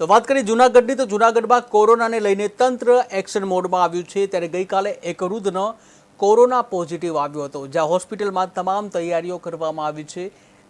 તો વાત કરીએ જૂનાગઢની, તો જૂનાગઢમાં કોરોનાને લઈને તંત્ર એક્શન મોડમાં આવ્યું છે. ત્યારે ગઈકાલે એક વૃદ્ધનો કોરોના પોઝિટિવ આવ્યો હતો, જ્યાં હોસ્પિટલમાં તમામ તૈયારીઓ કરવામાં આવી છે.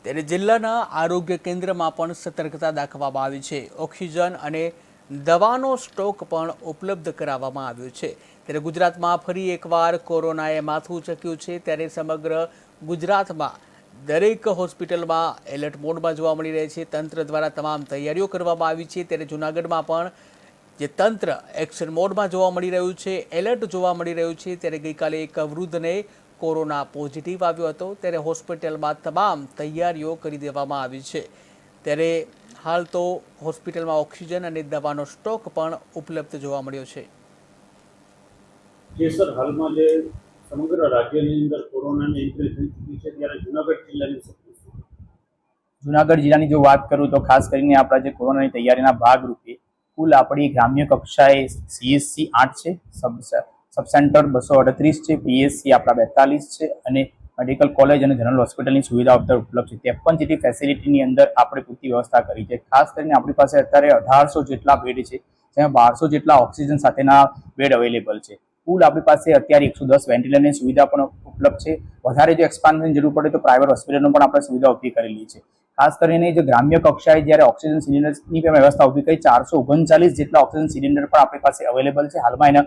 ત્યારે જિલ્લાના આરોગ્ય કેન્દ્રમાં પણ સતર્કતા દાખવવામાં આવી છે. ઓક્સિજન અને દવાનો સ્ટોક પણ ઉપલબ્ધ કરાવવામાં આવ્યો છે. ત્યારે ગુજરાતમાં ફરી એકવાર કોરોનાએ માથું ચક્યું છે. ત્યારે સમગ્ર ગુજરાતમાં દરેક હોસ્પિટલમાં એલર્ટ મોડમાં જોવા મળી રહે છે. તંત્ર દ્વારા તમામ તૈયારીઓ કરવામાં આવી છે. ત્યારે જૂનાગઢમાં પણ જે તંત્ર એક્શન મોડમાં જોવા મળી રહ્યું છે, એલર્ટ જોવા મળી રહ્યું છે. ત્યારે ગઈકાલે એક વૃદ્ધને કોરોના પોઝિટિવ આવ્યો હતો. ત્યારે હોસ્પિટલમાં તમામ તૈયારીઓ કરી દેવામાં આવી છે. ત્યારે હાલ તો હોસ્પિટલમાં ઓક્સિજન અને દવાનો સ્ટોક પણ ઉપલબ્ધ જોવા મળ્યો છે. સર, હાલમાં જે સમગ્ર રાજ્યની અંદર કોરોનાની ચૂકી છે ત્યારે જુનાગઢ જિલ્લાની? જુનાગઢ જિલ્લાની જો વાત કરું તો ખાસ કરીને આપણા જે કોરોનાની તૈયારીના ભાગરૂપે કુલ આપણી ગ્રામ્ય કક્ષાએ સીએસસી આઠ છે, સબ સબ સેન્ટર બસો અડત્રીસ છે પીએસસી આપણા બેતાલીસ છે અને મેડિકલ કોલેજ અને જનરલ હોસ્પિટલની સુવિધા અત્યારે ઉપલબ્ધ છે. ત્રેપન જેટલી ફેસિલિટીની અંદર આપણે પૂરતી વ્યવસ્થા કરી છે. ખાસ કરીને આપણી પાસે અત્યારે અઢારસો જેટલા બેડ છે, જેમાં બારસો જેટલા ઓક્સિજન સાથેના બેડ અવેલેબલ છે. કુલ આપણી પાસે અત્યારે એકસો દસ વેન્ટિલેટરની સુવિધા પણ ઉપલબ્ધ છે. વધારે જો એક્સપાન્સની જરૂર પડે તો પ્રાઇવેટ હોસ્પિટલનો પણ આપણે સુવિધા ઊભી કરેલી છે. ખાસ કરીને જે ગ્રામ્ય કક્ષાએ જ્યારે ઓક્સિજન સિલિન્ડરની પણ વ્યવસ્થા ઊભી કરી, ચારસો ઓગણચાલીસ જેટલા ઓક્સિજન સિલિન્ડર પણ આપણી પાસે અવેલેબલ છે. હાલમાં એના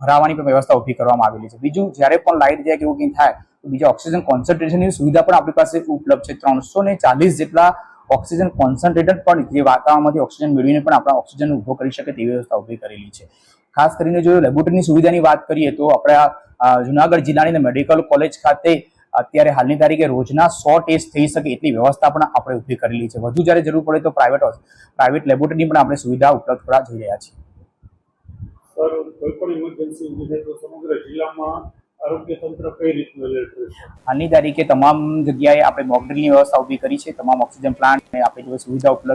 ભરાવાની પણ વ્યવસ્થા ઊભી કરવામાં આવેલી છે. બીજું, જ્યારે પણ લાઇટ જાય કે એવું કંઈ થાય, તો બીજા ઓક્સિજન કોન્સન્ટ્રેશનની સુવિધા પણ આપણી પાસે ઉપલબ્ધ છે. ત્રણસો ને ચાલીસ જેટલા ઓક્સિજન કોન્સન્ટ્રેટર પણ જે વાતાવરણમાંથી ઓક્સિજન મેળવીને પણ આપણા ઓક્સિજન ઊભો કરી શકે તેવી વ્યવસ્થા ઊભી કરેલી છે. ખાસ કરીને જો લેબોરેટરીની સુવિધાની વાત કરીએ તો આપણા જુનાગઢ જિલ્લાની મેડિકલ કોલેજ ખાતે અત્યારે હાલની તારીખે રોજના સો ટેસ્ટ થઈ શકે એટલી વ્યવસ્થા પણ આપણે ઊભી કરેલી છે. વધુ જ્યારે જરૂર પડે તો પ્રાઇવેટ પ્રાઇવેટ લેબોરેટરીની પણ આપણે સુવિધા ઉપલબ્ધ કરવા જઈ રહ્યા છીએ. હાલની તારીખે તમામ જગ્યાએ આપણે મોકડ્રીલની વ્યવસ્થા ઊભી કરી છે. તમામ ઓક્સિજન પ્લાન્ટ અને આપણી સુવિધા ઉપલબ્ધ